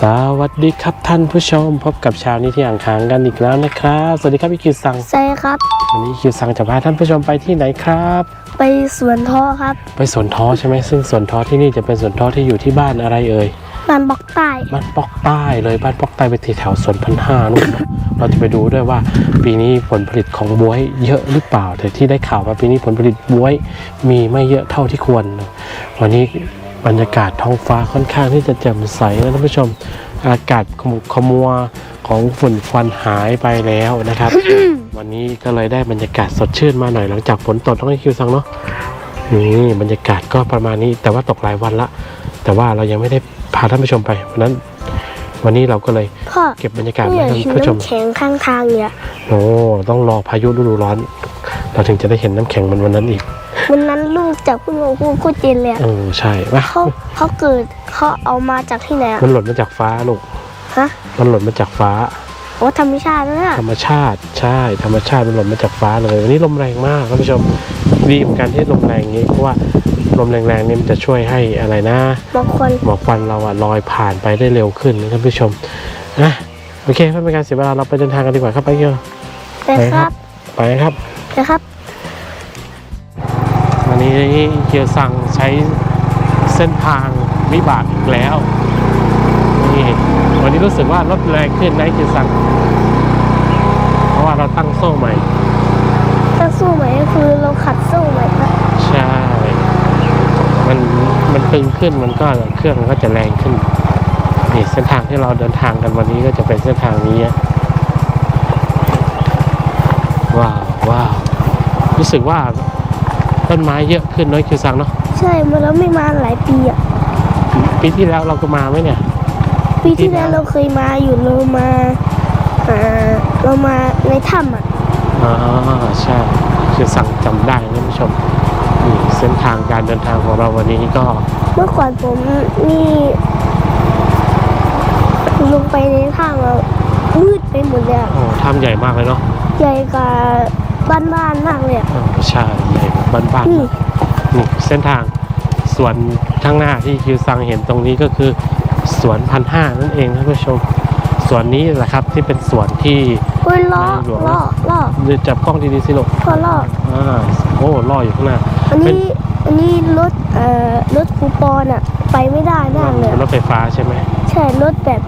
สวัสดีครับท่านผู้ชมพบกับเชาวนี้ที่อ่างค้างกันอีกแล้วนะครับสวัสดีครับพี่คิวซังใช่ครับ วันนี้คิวซังจะพาท่านผู้ชมไปที่ไหนครับ ไปสวนท่อครับ ไปสวนท้อใช่ไหมซึ่งสวนท้อที่นี่จะเป็นสวนท้อที่อยู่ที่บ้านอะไรเอ่ยบ้านบอกใต้บ้านปอกใต้เลยบ้านปอกใต้ไปที่แถวสวนพันห้านู่นเนอะเราจะไปดูด้วยว่า ปีนี้ผลผลิตของบวยเยอะหรือเปล่า แต่ที่ได้ข่าวว่าปีนี้ผลผลิตบวยมีไม่เยอะเท่าที่ควรนะวันนี้ บรรยากาศท้องฟ้าค่อนข้างที่จะแจ่มใสนะท่านผู้ชมอากาศขมุกขมัวของฝุ่นควันหายไปแล้วนะครับ วันนี้ก็เลยได้บรรยากาศสดชื่นมาหน่อยหลังจากฝนตกต้องให้คิวซังเนาะนี่บรรยากาศก็ประมาณนี้ แต่ว่าตกหลายวันละ แต่ว่าเรายังไม่ได้พาท่านผู้ชมไปเพราะฉะนั้น วันนี้เราก็เลยพ่อเก็บบรรยากาศเนี่ไว้ยให้เห็นท่านผู้ชมน้ำแข็งข้างทางเนี่ยโอ้ต้องรอพายุฤดูร้อน เราถึงจะได้เห็นน้ำแข็งมันวันนั้นอีก วันนั้นลูกจากคุณหมอพูดพูดเจนเลยอะเออใช่ปะเขาเขาเกิดเขาเอามาจากที่ไหนอะมันหล่นมาจากฟ้าลูกฮะมันหล่นมาจากฟ้าโอ้ธรรมชาตินะเนี่ยธรรมชาติใช่ ธรรมชาติมันหล่นมาจากฟ้าเลยวันนี้ลมแรงมากท่านผู้ชมดีเหมือนกันที่ลมแรงอย่างนี้เพราะว่าลมแรงๆนี่มันจะช่วยให้อะไรนะบางคนหมอกควันเราอะลอยผ่านไปได้เร็วขึ้นนะท่านผู้ชมนะโอเคไม่เป็นการเสียเวลาเราไปเดินทางกันดีกว่าครับไปเยอะนะครับ ไปครับนะครับ วันนี้เกียวซังใช้เส้นทางวิบากอีกแล้ว นี่ วันนี้รู้สึกว่ารถแรงขึ้นนะเกียวซังเพราะว่าเราตั้งโซ่ใหม่ถ้าสู้ไหมก็คือเราขัดสู้ไหมครับใช่ มันมันตึงขึ้นมันก็เครื่องมันก็จะแรงขึ้นนี่เส้นทางที่เราเดินทางกันวันนี้ก็จะเป็นเส้นทางนี้อะว้าวว้าวรู้สึกว่า ต้นไม้เยอะขึ้นเน้อยคิวซังเนาะใช่มาแล้วไม่มาหลายปีอะปีที่แล้วเราก็มาไหมเนี่ย ปีที่แล้วเราเคยมาอยู่เรามาอ่าเรามาในถ้ำอะอ๋อใช่คือสั่งจำได้ท่านผู้ชมนี่เส้นทางการเดินทางของเราวันนี้ก็ เมื่อก่อนผมนี่ลงไปในถ้ำอะมืดไปหมดเลยอะโอ้ถ้ำใหญ่มากเลยเนาะใหญ่กว่า บ้านๆมากเลยอะอ๋อใช่ใหญ่บ้านบ้านนี่นี่เส้นทางสวนข้างหน้าที่คิวซังเห็นตรงนี้ก็คือสวนพันห้านั่นเองท่านผู้ชมสวนนี้แหละครับที่เป็นสวนที่เฮ้ยล่อในหลวงล่อล่อจับกล้องดีๆสิลูกพอล่ออ่าโอ้ล่ออยู่ข้างหน้า อันเป็น นี้อันนี้รถเอ่อรถคูปอนอะไปไม่ได้มากเลยเป็นรอะถไฟฟ้าใช่ไหมใช่รถแบบ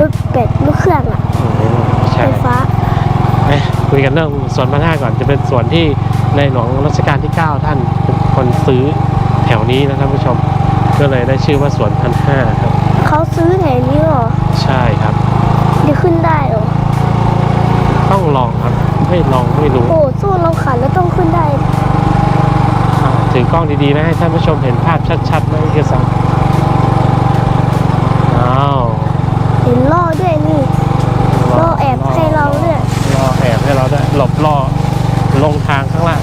รถแบบรถเครื่องอะโอ้ไฟใช่ ฟ้าเอ๊ะ คุยกันเรื่องสวนพันห้าก่อนจะเป็นสวนที่ในหลวงรัชกาลที่ 9 ท่านเป็นคนซื้อแถวนี้นะท่านผู้ชมก็เลยได้ชื่อว่าสวนพันห้าครับเขาซื้อแถวนี้เหรอใช่ครับจะขึ้นได้เหรอต้องลองครับไม่ลองไม่รู้โอ้สู้เราขันแล้วต้องขึ้นได้อ่าถือกล้องดีๆนะให้ท่านผู้ชมเห็นภาพชัดๆนะพี่สังอ้าวเห็นล่อด้วยนี่ล่อแอบ ให้เราได้วยหลบล่อลงทางข้างล่าง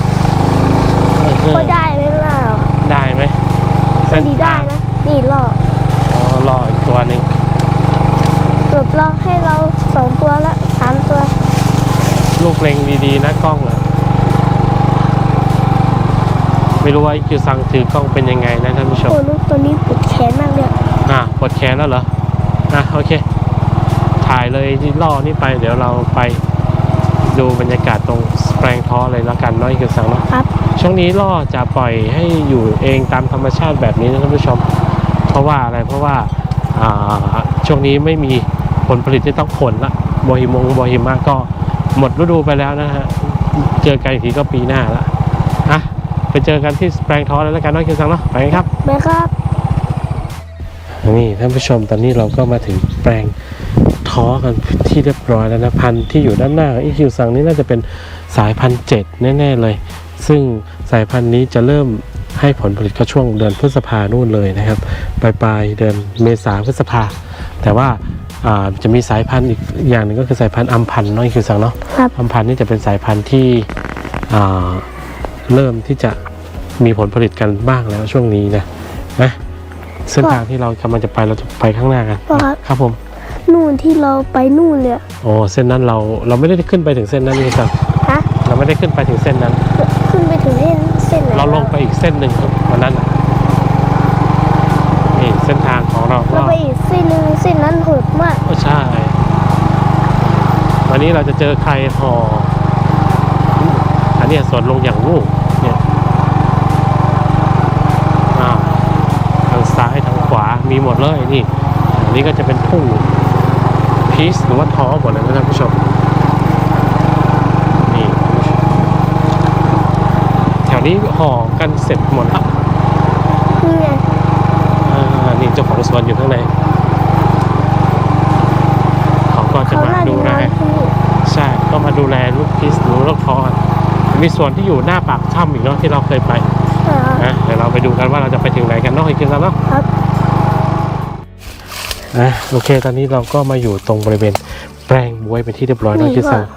เออก็ได้ไหมล่ะได้ไหมก็ดีได้นะนี่ล่ออ๋อล่ออีกตัวหนึ่งหลบล่อให้เราสองตัวละสามตัว ลูกเล็งดีๆนะกล้องอะไม่รู้ว่าคิวซังถือกล้องเป็นยังไงนะท่านผู้ชมโอ้ลูกตัวนี้ปวดแขนมากเลยอะปวดแขนแล้วเหรออะโอเค ถ่ายเลยที่ล่อนี่ไปเดี๋ยวเราไป ดูบรรยากาศตรงสแปรงท้อเลยแล้วกันเน้อยคิวซังเนาะครับ ช่วงนี้ล่อจะปล่อยให้อยู่เองตามธรรมชาติแบบนี้นะท่านผู้ชม เพราะว่าอะไรเพราะว่าอ่าช่วงนี้ไม่มีผลผลิตที่ต้องผลละบอหิมงบอหิมะก็หมดฤดูไปแล้วนะฮะเจอกันอีกทีก็ปีหน้าละอะไปเจอกันที่สแปรงท้อเลยแล้วกันเน้อยคิวซังเนาะไปกันครับไหมครับ นี่ท่านผู้ชมตอนนี้เราก็มาถึงแปลง ท้อกันที่เรียบร้อยแล้วนะพันธุ์ที่อยู่ด้านหน้าอีคิวซังนี่น่าจะเป็นสายพันธุ์เจ็ดแน่ๆเลย ซึ่งสายพันธุ์นี้จะเริ่มให้ผลผลิตก็ช่วงเดือนพฤษภานู่นเลยนะครับปลายปลายๆเดือนเมษาพฤษภา แต่ว่าอ่าจะมีสายพันธุ์อีกอย่างหนึ่งก็คือสายพันธุ์อัมพันธ์เน้อยคิวซังเนาะครับอัมพันธ์นี่จะเป็นสายพันธุ์ที่อ่าเริ่มที่จะมีผลผลิตกันบ้างแล้วช่วงนี้นะนะเส้นทางที่เรากำลังจะไปเราจะไปข้างหน้ากันพ่อครับครับผม นู่นที่เราไปนู่นเลยอะโอ้เส้นนั้นเราเราไม่ได้ขึ้นไปถึงเส้นนั้นนี่ครับฮะเราไม่ได้ขึ้นไปถึงเส้นนั้น ขึ้นไปถึงเส้นเส้นไหนเราลงไปอีกเส้นหนึ่งครับวันนั้นน่ะนี่เส้นทางของเราก็ไปอีกเส้นหนึ่งเส้นนั้นโหดมากก็ใช่วันนี้เราจะเจอใครพออันเนี้ยสวนลงอย่างวูบเนี่ยอ้าวทางซ้ายทางขวามีหมดเลยนี่อันนี้ก็จะเป็นทุ่ง พีซหรือว่าท้อหมดเลยนะท่านผู้ชมนี่แถวนี้ห่อกันเสร็จหมดแล้วนี่ไงอ่านี่เจ้าของสวนอยู่ข้างในเขาก็จะเขามาน่าดูดูแลร้านที่นี่ใช่ก็มาดูแลลูกพิสหรือลูกทอนมีส่วนที่อยู่หน้าปากถ้ำอีกเนาะที่เราเคยไปอ่านะเดี๋ยวเราไปดูกันว่าเราจะไปถึงไหนกันเนาะอีกทีแล้วเนาะครับ อะโอเค ตอนนี้เราก็มาอยู่ตรงบริเวณแปลงบวยเป็นที่เรียบร้อยแล้วนี่ที่สั่งว่ะ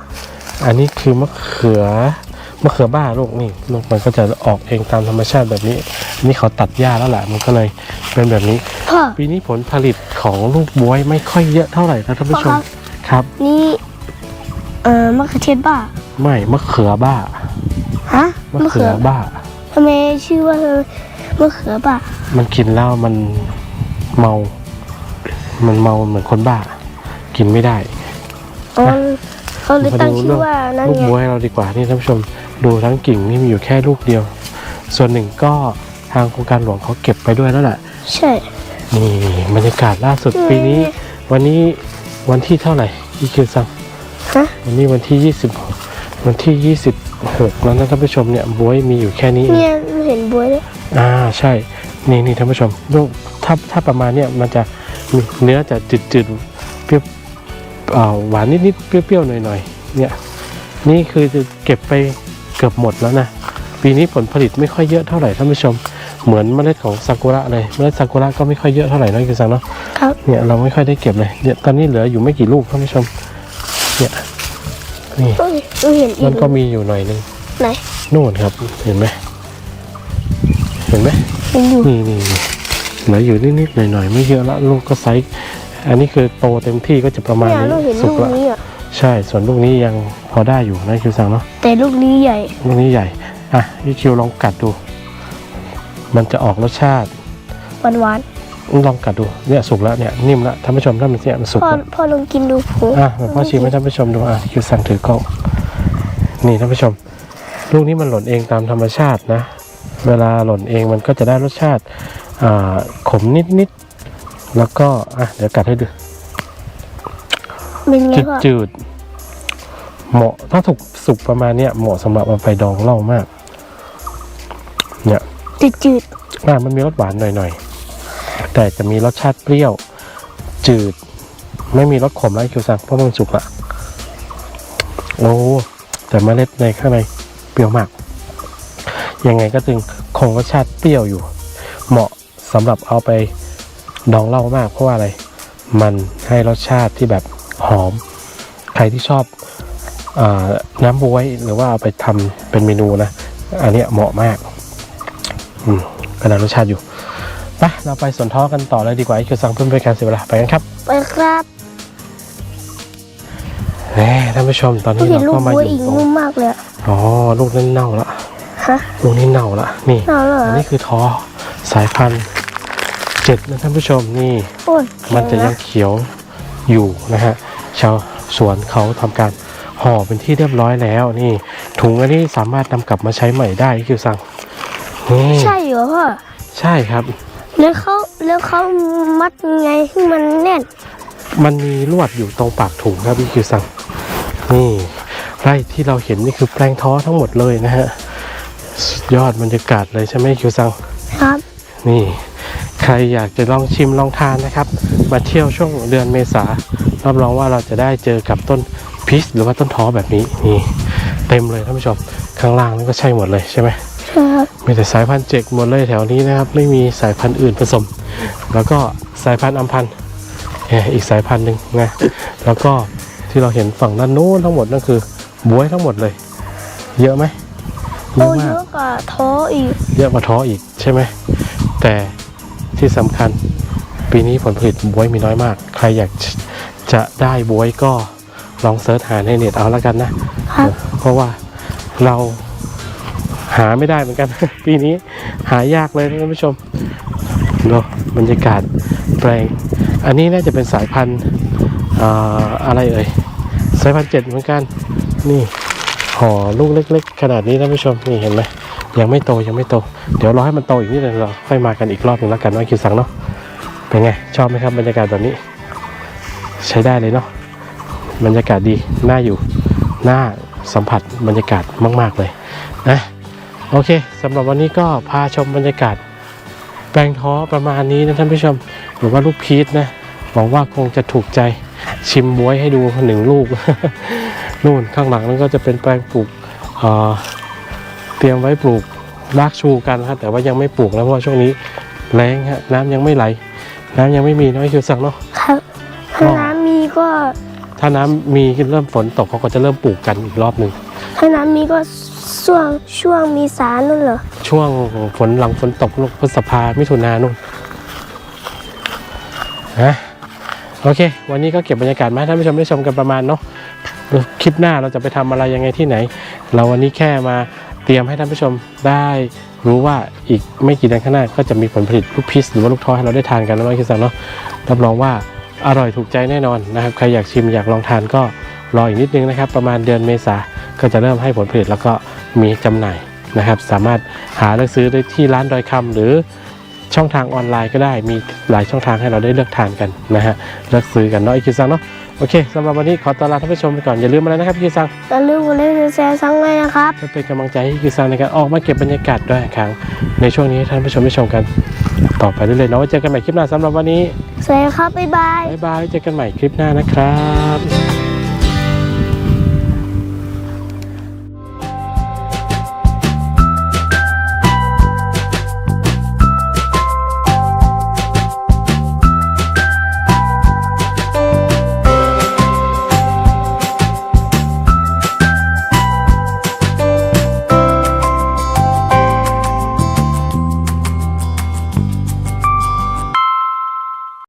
อันนี้คือมะเขือมะเขือบ้าลูกนี่ลูกมันก็จะออกเองตามธรรมชาติแบบนี้อันนี่เขาตัดหญ้าแล้วแหละมันก็เลยเป็นแบบนี้ พ่อ ปีนี้ผลผลิตของลูกบวยไม่ค่อยเยอะเท่าไหร่นะท่านผู้ชมพ่อครับ ครับ นี่เอ่อมะเขือเทศบ้าไม่มะเขือบ้าฮะมะเขือบ้า ทำไมชื่อว่ามะเขือบ้ามันกินแล้วมันเมา มันเมาเหมือนคนบ้า กินไม่ได้อ๋อเขาเลยตั้งชื่อว่านั่นลูกไงบวยเราดีกว่านี่ท่านผู้ชมดูทั้งกิ่งนี่มีอยู่แค่ลูกเดียว ส่วนหนึ่งก็ทางโครงการหลวงเขาเก็บไปด้วยแล้วแหละใช่ นี่บรรยากาศล่าสุดอืมปีนี้ วันนี้วันที่เท่าไหร่อีคิวซังฮะวันนี้วันที่ 20 วันที่ 26 แล้วนะท่านผู้ชมเนี่ยบวยมีอยู่แค่นี้เองเนี่ยเห็นบวยเลยอ่าใช่นี่นี่ท่านผู้ชมลูกถ้าถ้าประมาณเนี้ยมันจะมี เนื้อจะจืดจืดๆเปรี้ยวเอ่อหวานนิดนิดๆเปรี้ยวๆหน่อยหน่อยๆเนี่ยนี่คือจะเก็บไปเกือบหมดแล้วนะปีนี้ผลผลิตไม่ค่อยเยอะเท่าไหร่ท่านผู้ชม เหมือนเมล็ดของซากุระเลยเมล็ดซากุระก็ไม่ค่อยเยอะเท่าไหร่นะกิซังเนาะครับเนี่ยเราไม่ค่อยได้เก็บเลยเนี่ยตอนนี้เหลืออยู่ไม่กี่ลูกท่านผู้ชม เนี่ยนี่เอ้ยเราเห็นอีมันกก็มีอยู่หน่อยนึงไหนนู่นครับเห็นไหมเห็นไหมเห็นอยู่นี่นี่นี่ เหลืออยู่นิดๆหน่อยๆไม่เยอะละลูกก็ไซส์อันนี้คือโตเต็มที่ก็จะประมาณเนี่ยนี้เราเห็นสุลูกกละนี้อะใช่ส่วนลูกนี้ยังพอได้อยู่นะคิวซังเนาะแต่ลูกนี้ใหญ่ลูกนี้ใหญ่อะพี่คิวลองกัดดู มันจะออกรสชาติหวานหวานลองกัดดูเนี่ยสุกแล้วเนี่ยนิ่มแล้วท่านผู้ชมถ้ามันเนี่ยมันสุๆกพ่อแล้ว พ่อลองกินดูผูอะเดี๋ยวพ่อชิมให้ท่านผู้ชมดูอะคิวซังถือกล้องนี่ท่านผู้ชม ลูกนี้มันหล่นเองตามธรรมชาตินะ เวลาหล่นเองมันก็จะได้รสชาติอ่า ขมนิดๆแล้วก็อะเดี๋ยวกัดให้ดูเป็นไงจืดพ่อจืดๆเหมาะถ้าถูกสุกประมาณเนี้ยเหมาะสำหรับเอาไปดองเหล้ามาก เนี่ยจืดจืดอะมันมีรสหวานหน่อยๆ แต่จะมีรสชาติเปรี้ยว จืด ไม่มีรสขมแล้วคิวซังเพราะมันสุกละโอ้แต่เมล็ดในข้างในเปรี้ยวมาก ยังไงก็จึงคงรสชาติเปรี้ยวอยู่ เหมาะ สำหรับเอาไปดองเหล้ามาก เพราะว่าอะไร มันให้รสชาติที่แบบหอม ใครที่ชอบอาน้ำบวยหรือว่าเอาไปทำเป็นเมนูนะ อันเนี้ยเหมาะมากอืมก็ได้รสชาติอยู่ไปเราไปสวนท้อกันต่อเลยดีกว่าอีกคือสั่งเพื่อเป็นการเสียเวลาไปกันครับๆไปครับแหมท่านผู้ชมตอนเรานี้เห็นเราลูกก็มาบอวยยู่อีกตรงนุ่มมากเลยอะอ๋อลูกนั้นเน่าละฮะลูกนี้เน่าละนี่น่าเหรออันนี้คือท้อสายพันธุ์ เจ็ดนะท่านผู้ชมนี่โอ้ยมันจะแข็ยังเขียวอยู่นะฮะชาวสวนเขาทำการห่อเป็นที่เรียบร้อยแล้วนี่ ถุงอันนี้สามารถนำกลับมาใช้ใหม่ได้คิวสั่งนี่ใช่เหรอพ่อใช่ครับ แล้วเขาแล้วเขามัดไงให้มันแน่น มันมีลวดอยู่ตรงปากถุงครับพี่คิวสั่งนี่ไร่ที่เราเห็นนี่คือแปลงท้อทั้งหมดเลยนะฮะสุดยอดบรรยากาศเลยใช่ไหมคิวสั่งครับ นี่ ใครอยากจะลองชิมลองทานนะครับ มาเที่ยวช่วงเดือนเมษารับรองว่าเราจะได้เจอกับต้นพีชหรือว่าต้นท้อแบบนี้นี่เต็มเลยท่านผู้ชมข้างล่างนั่นก็ใช่หมดเลยใช่ไหมใช่ครับมีแต่สายพันธุ์เจกหมดเลยแถวนี้นะครับ ไม่มีสายพันธุ์อื่นผสม แล้วก็สายพันธุ์อัมพันธ์เนี่ยอีกสายพันธุ์หนึ่งนะแล้วก็ที่เราเห็นฝั่งด้านนู้นทั้งหมดนั่นคือบวยทั้งหมดเลย เยอะไหมเยโอ้อะเยมากอะกว่าท้ออีก เยอะกว่าท้ออีกใช่ไหมแต่ ที่สำคัญ ปีนี้ผลผลิตบวยมีน้อยมาก ใครอยากจะได้บวยก็ลองเซิร์ชหาในเน็ตเอาแล้วกันนะครับเพราะว่าเราหาไม่ได้เหมือนกัน ปีนี้หายากเลยนะท่านผู้ชมดูบรรยากาศแปลง อันนี้น่าจะเป็นสายพันธุ์อ่าอะไรเอ่ยสายพันธุ์เจ็ดเหมือนกัน นี่ห่อลูกเล็ก ๆ ขนาดนี้ท่านผู้ชมนี่เห็นไหม ยังไม่โตยังไม่โต เดี๋ยวรอให้มันโตอีกนิดนึงเราค่อยมากันอีกรอบหนึ่งแล้วกันว่าคิวสังเนาะเป็นไง ชอบไหมครับบรรยากาศแบบนี้ ใช้ได้เลยเนาะบรรยากาศดีน่าอยู่น่าสัมผัสบรรยากาศมาก ๆ เลยนะโอเคสำหรับวันนี้ก็พาชมบรรยากาศ แปลงท้อประมาณนี้นะท่านผู้ชม หรือว่าลูกพีชนะหวังว่าคงจะถูกใจชิมบวยให้ดูหนึ่งลูก นู่นข้างหลังนั่นก็จะเป็นแปลงปลูก เอ่อเตรียมไว้ปลูกรากชูกันครับแต่ว่ายังไม่ปลูกแล้วเพราะว่าช่วงนี้แรงฮะน้ำยังไม่ไหล น้ำยังไม่มีน้อยคิวสั่งเนาะครับถ้าน้ำมีก็ ถ้าน้ำมีเริ่มฝนตกเขาก็จะเริ่มปลูกกันอีกรอบหนึ่งถ้าน้ำมีก็ช่วงช่วงมีสารนั่นเหรอช่วงฝนหลังฝนตกลูกพฤษภามิถุนานู่นฮะโอเค วันนี้ก็เก็บบรรยากาศมาให้ท่านผู้ชมได้ชมกันประมาณเนาะคลิปหน้าเราจะไปทำอะไรยังไงที่ไหน เราวันนี้แค่มาเตรียมให้ท่านผู้ชมได้รู้ว่าอีกไม่กี่เดือนข้างหน้าก็จะมีผลผลิตลูกพิษหรือว่าลูกท้อให้เราได้ทานกันนะน้องคิดสังเนาะรับรองว่าอร่อยถูกใจแน่นอนนะครับใครอยากชิมอยากลองทานก็รออีกนิดนึงนะครับ ประมาณเดือนเมษาก็จะเริ่มให้ผลผลิตแล้วก็มีจำหน่ายนะครับ สามารถหาเลือกซื้อได้ที่ร้านดอยคำหรือช่องทางออนไลน์ก็ได้มีหลายช่องทางให้เราได้เลือกทานกันนะฮะเลือกซื้อกันเนาะอีกคิวซังเนาะ โอเคสำหรับวันนี้ขอต้อนรับท่านผู้ชมไปก่อนอย่าลืมอะไรนะครับพี่คิวซังอย่าลืมกดไลค์กดแชร์ซังเลยนะครับเพื่อเป็นกำลังใจให้คิวซังในการออกมาเก็บบรรยากาศด้วยอีกครั้งในช่วงนี้ให้ท่านผู้ชมได้ชมกัน ต่อไปเรื่อยๆเนาะไว้เจอกันใหม่คลิปหน้าสำหรับวันนี้สวัสดีครับบ๊ายบายบ๊ายบายไว้เจอกันใหม่คลิปหน้านะครับ